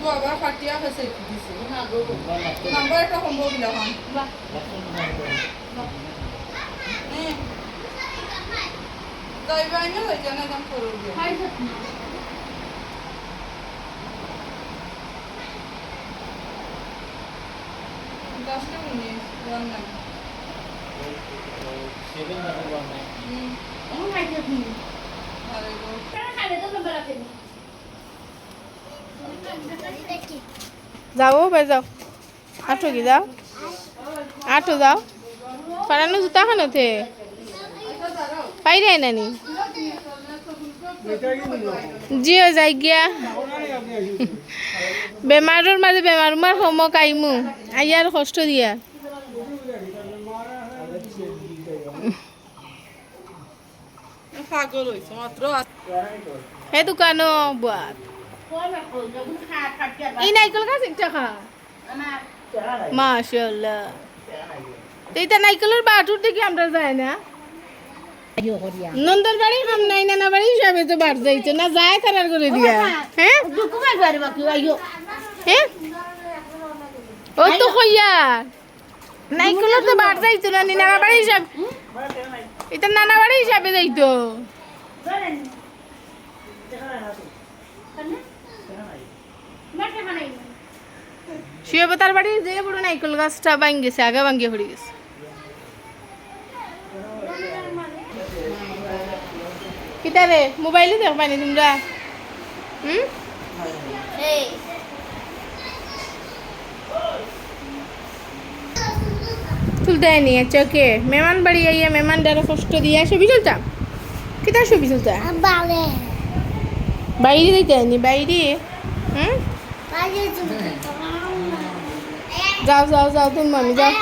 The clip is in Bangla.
তো আবার ফাটিয়া ফেসে দিছে নাম্বার একটা সম্ভব ইলা হন যাইবা না হয়ে জানা দাম করব দশটা মিনিট রান্না হুম আরে গো যাও ভাই যাও। আঠো কি যাও। আঠো যাও। পারানো জুতা খানোতে পাইরে নানি। জিও যাই গিয়া। বেমাৰৰ মাজে বেমাৰ মাৰ সম কাইমু। আইয়াৰ কষ্ট দিয়া। সেই দোকানো বুৱাত। এই নাৰিকল গাছ একটা খা মাশাল্লাহ এটা নাইকলের বাটুর থেকে আমরা যাই না নন্দর বাড়ি নাই নানা বাড়ি হিসাবে তো না যায় তারার করে দিয়া হ্যাঁ হ্যাঁ তো কইয়া নাইকলের তো যাইতো না নি নানা বাড়ি হিসাব এটা নানা বাড়ি হিসাবে যাইতো শুয়ে তার বাড়ি যে বড় নাইকল গাছটা ভাঙ্গি গেছে, আগে ভাঙ্গিয়ে পড়ে গেছে। কিতারে মোবাইলে দেখ পাইনি তোমরা। হুম? তুলতে নি চোখে। মেহমান বাড়ি আইয়া মেহমান দ্বারা কষ্ট দিয়া ছবি চলতা কিতা ছবি চলতা বাইরে দিতে বাইরে। হুম? যাও। যাও যাও তুমি মামি যাও।